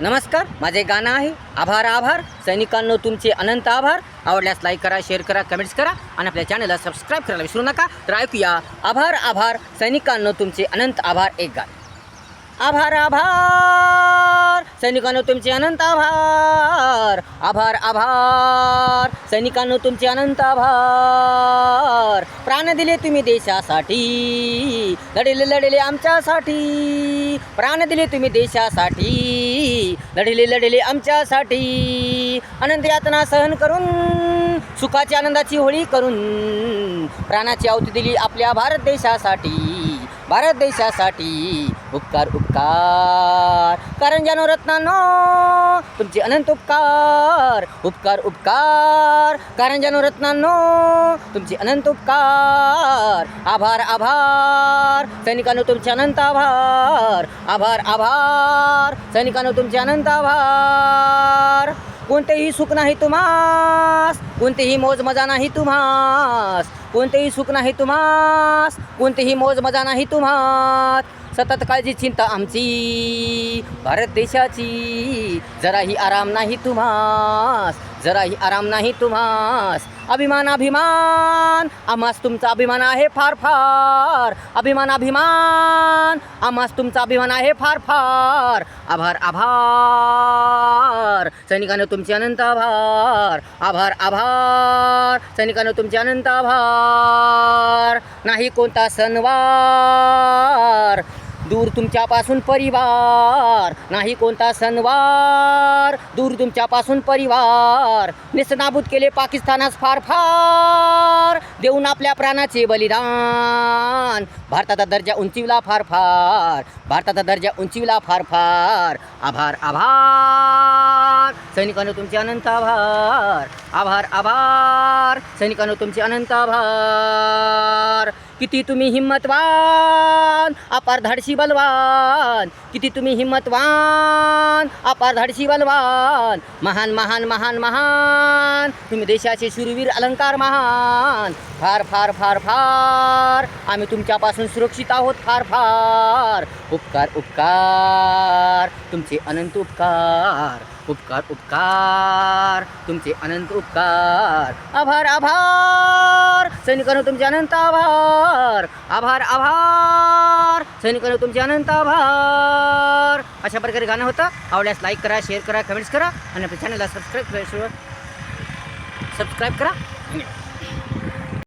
नमस्कार माझे गाणं आहे आभार आभार. सैनिकांनो तुमचे अनंत आभार. आवडल्यास लाईक करा शेअर करा कमेंट्स करा आणि आपल्या चॅनलला सबस्क्राईब करायला विसरू नका. तर ऐकूया आभार आभार. सैनिकांनो तुमचे अनंत आभार. एक गाणं. आभार आभार. सैनिकांनो तुमचे अनंत आभार. आभार आभार. सैनिकांनो तुमचे अनंत आभार. प्राण दिले तुम्ही देशासाठी. लढले लढले आमच्यासाठी. प्राण दिले तुम्ही देशासाठी लढले लढले आमच्यासाठी. आनंद यातना सहन करून सुखाची आनंदाची होळी करून प्राणाची आवती दिली आपल्या भारत देशासाठी. भारत देशासाठी उपकार उपकार. कारण जानो रत्नानो तुमचे अनंत उपकार. उपकार उपकार. कारण जानो रत्नानो तुमचे अनंत उपकार. आभार आभार. सैनिकांनो तुमचे अनंत आभार. आभार आभार. सैनिकांनो तुमचे अनंत आभार. कोणतेही सुख नाही तुम्हास. कोणतेही मोज मजा नाही तुम्हास. कोणतेही सुख नाही तुम्हास. कोणतेही मोज मजा नाही तुम्हास. सतत काळजी चिंता आमची. भारत देशाची. जराही आराम नाही तुम्हास. जराही आराम नाही तुम्हास. अभिमान अभिमान. आम्हास तुमचा अभिमान आहे फार फार. अभिमान अभिमान. आम्हास तुमचा अभिमान आहे फार फार. आभार आभार. सैनिकांनो तुमचे अनंत आभार. आभार आभार. सैनिकानं तुमचे अनंत आभार. नाही कोणता सणवार. दूर तुमच्यापासून परिवार नाही कोणता सणवार. दूर तुमच्यापासून परिवार. निसनाबूत केले पाकिस्तानास फार फार. देऊन आपल्या प्राणाचे बलिदान. भारताचा दर्जा उंचीवला फार फार. भारताचा दर्जा उंचीवला फार फार. आभार आभार. सैनिकांनो तुमचे अनंत आभार. आभार आभार. सैनिकांनो तुमचे अनंत आभार. किती तुम्ही हिम्मतवान अपार धाडशी बलवान. किती तुम्ही हिम्मतवान अपार धाडशी बलवान. महान महान महान महान. तुम्ही देशाचे शूरवीर अलंकार महान. फार फार फार फार. आम्ही तुमच्यापासून सुरक्षित आहोत फार फार. उपकार उपकार. तुमचे अनंत उपकार. उपकार उपकार. तुमचे अनंत उपकार. आभार आभार. सैनिकांनो तुमचे अनंत आभार. आभार आभार. सैनिकांनो तुमचे अनंत आभार. अशा प्रकारे गाणं होतं. आवडल्यास लाईक करा शेअर करा कमेंट्स करा. आणि आपल्या चॅनलला सबस्क्राईब सबस्क्राईब करा धन्यवाद